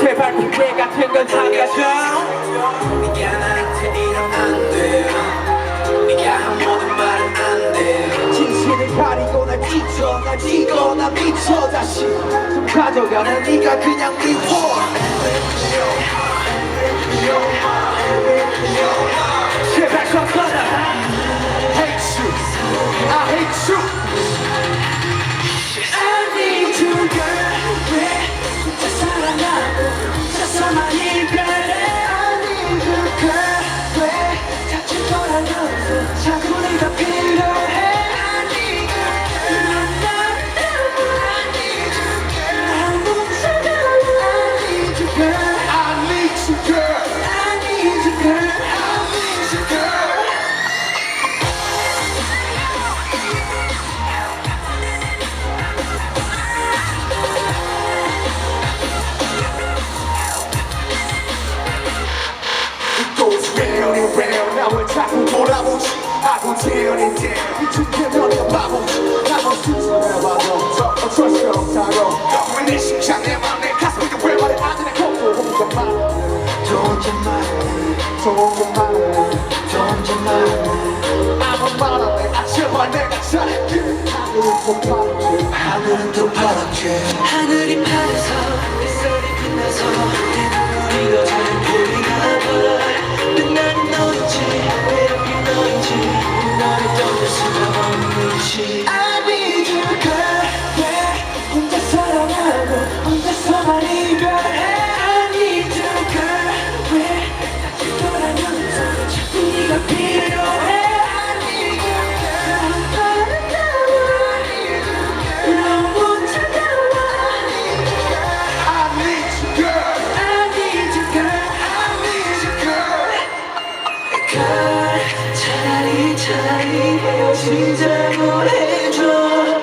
제발 핑계 같은 건 삼가줘 나 미쳐 다시. 좀 가져가 난 네가 그냥 미워 자꾸 go down and down 위축되면 내 바보지. 나만 수치해봐도 저 어쩔 수 없다고 심장 내 맘내 잘할게. 하늘은 또 파랗게 하늘이 파래서 햇살이 빛나서 차라리 차라리 헤어지자고 해줘